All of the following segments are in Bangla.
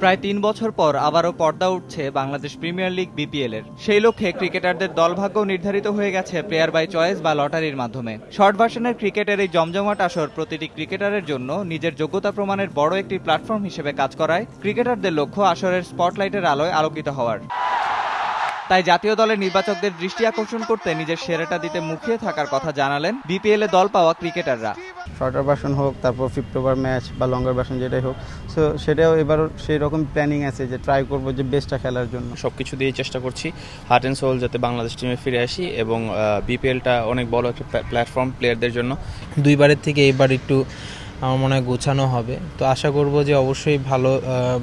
প্রায় তিন বছর পর আবারও পর্দা উঠছে বাংলাদেশ প্রিমিয়ার লিগ বিপিএল এর সেই লক্ষ্যে ক্রিকেটারদের দলভাগ্য নির্ধারিত হয়ে গেছে প্লেয়ার বাই চয়েস বা লটারির মাধ্যমে। শর্ট ভার্সনের ক্রিকেটের এই জমজমাট আসর প্রতিটি ক্রিকেটারের জন্য নিজের যোগ্যতা প্রমাণের বড় একটি প্ল্যাটফর্ম হিসেবে কাজ করায় ক্রিকেটারদের লক্ষ্য আসরের স্পটলাইটের আলোয় আলোকিত হওয়ার। তাই জাতীয় দলের নির্বাচকদের দৃষ্টি আকর্ষণ করতে নিজের সেরাটা দিতে মুখিয়ে থাকার কথা জানালেন বিপিএল এ দল পাওয়া ক্রিকেটাররা। শর্টার ভার্সন হোক, তারপর ফিফটি ওভার ম্যাচ বা লঙ্গার ভার্সন যেটাই হোক সো সেটাও এবার সেই রকম প্ল্যানিং আছে যে ট্রাই করব যে বেস্টটা খেলার জন্য। সব কিছু দিয়ে চেষ্টা করছি হার্ট অ্যান্ড সোল যাতে বাংলাদেশ টিমে ফিরে আসি এবং বিপিএলটা অনেক বড় একটা প্ল্যাটফর্ম প্লেয়ারদের জন্য। দুইবারের থেকে এবার একটু আমার মনে হয় গোছানো হবে। তো আশা করব যে অবশ্যই ভালো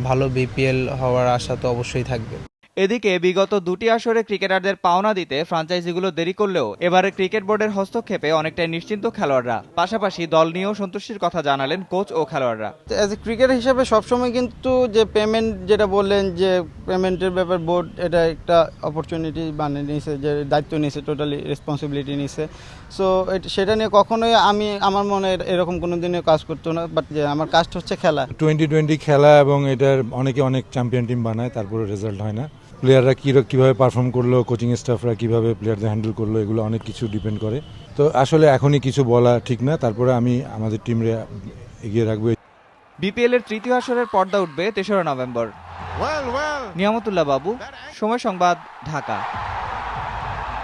ভালো বিপিএল হওয়ার আশা তো অবশ্যই থাকবে। এদিকে বিগত দুটি আসরে ক্রিকেটারদের পাওনা দিতে ফ্রাঞ্চাইজিগুলো দেরি করলেও এবারে ক্রিকেট বোর্ডের হস্তক্ষেপে অনেকটাই নিশ্চিন্ত খেলোয়াড়রা। পাশাপাশি দল নিয়েও সন্তুষ্টির কথা জানালেন কোচ ও খেলোয়াড়রা। অ্যাজ এ ক্রিকেট হিসেবে সবসময় কিন্তু যে পেমেন্ট যেটা বললেন যে পেমেন্টের ব্যাপার বোর্ড এটা একটা অপরচুনিটি বানিয়ে নিয়েছে যে দায়িত্ব নিয়েছে টোটালি রেসপন্সিবিলিটি নিয়েছে। সো সেটা নিয়ে কখনোই আমি আমার মনে এর- এরকম কোনো দিনে কাজ করতো না বাট যে আমার কাজটা হচ্ছে খেলা। টোয়েন্টি টোয়েন্টি খেলা এবং এটার অনেকে অনেক চ্যাম্পিয়ন টিম বানায় তারপরে রেজাল্ট হয় না। প্লেয়াররা কী কীভাবে পারফর্ম করল কোচিং স্টাফরা কীভাবে প্লেয়ারদের হ্যান্ডেল করল এগুলো অনেক কিছু ডিপেন্ড করে। তো আসলে এখনই কিছু বলা ঠিক না তারপরে আমি আমাদের টিমরে এগিয়ে রাখব। বিপিএল এর তৃতীয় আসরের পর্দা উঠবে তেসরা নভেম্বর। নিয়ামতুল্লাহ বাবু সময় সংবাদ ঢাকা।